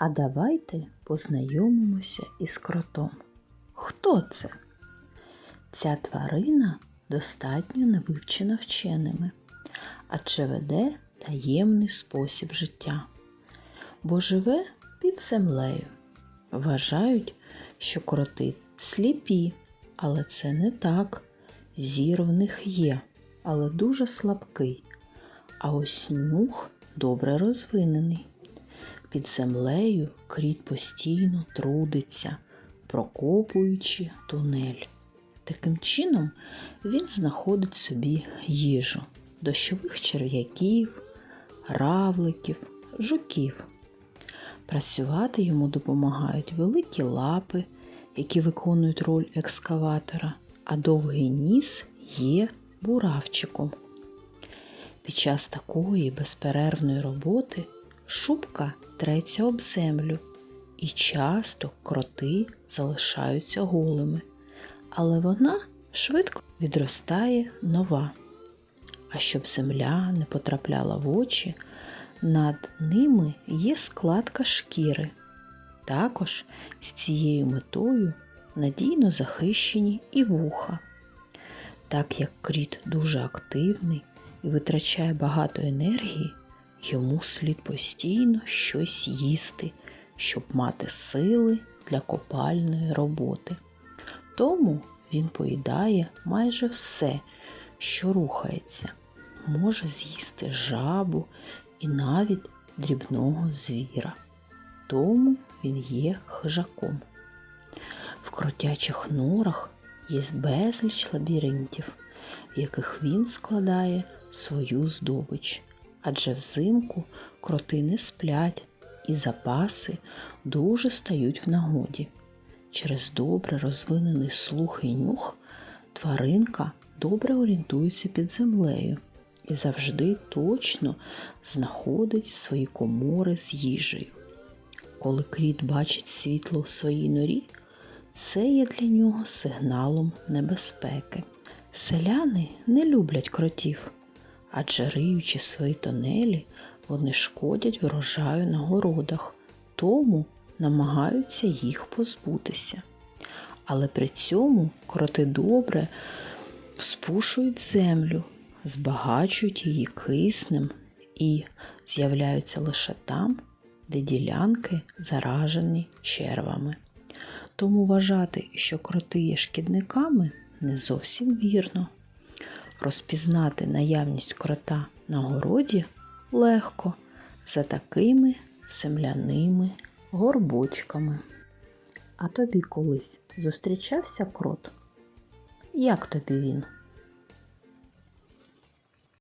А давайте познайомимося із кротом. Хто це? Ця тварина достатньо не вивчена вченими, адже веде таємний спосіб життя, бо живе під землею. Вважають, що кроти сліпі, але це не так. Зір в них є, але дуже слабкий. А ось нюх добре розвинений. Під землею кріт постійно трудиться, прокопуючи тунель. Таким чином він знаходить собі їжу дощових черв'яків, равликів, жуків. Працювати йому допомагають великі лапи, які виконують роль екскаватора, а довгий ніс є буравчиком. Під час такої безперервної роботи шубка треться об землю, і часто кроти залишаються голими, але вона швидко відростає нова. А щоб земля не потрапляла в очі, над ними є складка шкіри. Також з цією метою надійно захищені і вуха. Так як кріт дуже активний і витрачає багато енергії, йому слід постійно щось їсти, щоб мати сили для копальної роботи. Тому він поїдає майже все, що рухається, може з'їсти жабу і навіть дрібного звіра. Тому він є хижаком. В кротячих норах є безліч лабіринтів, в яких він складає свою здобич, адже взимку кроти не сплять і запаси дуже стають в нагоді. Через добре розвинений слух і нюх тваринка добре орієнтується під землею і завжди точно знаходить свої комори з їжею. Коли кріт бачить світло в своїй норі, це є для нього сигналом небезпеки. Селяни не люблять кротів, адже риючи свої тонелі, вони шкодять врожаю на городах, тому намагаються їх позбутися. Але при цьому кроти добре спушують землю, збагачують її киснем і з'являються лише там, де ділянки заражені червами. Тому вважати, що кроти є шкідниками, не зовсім вірно. Розпізнати наявність крота на городі легко за такими земляними горбочками. А тобі колись зустрічався крот? Як тобі він?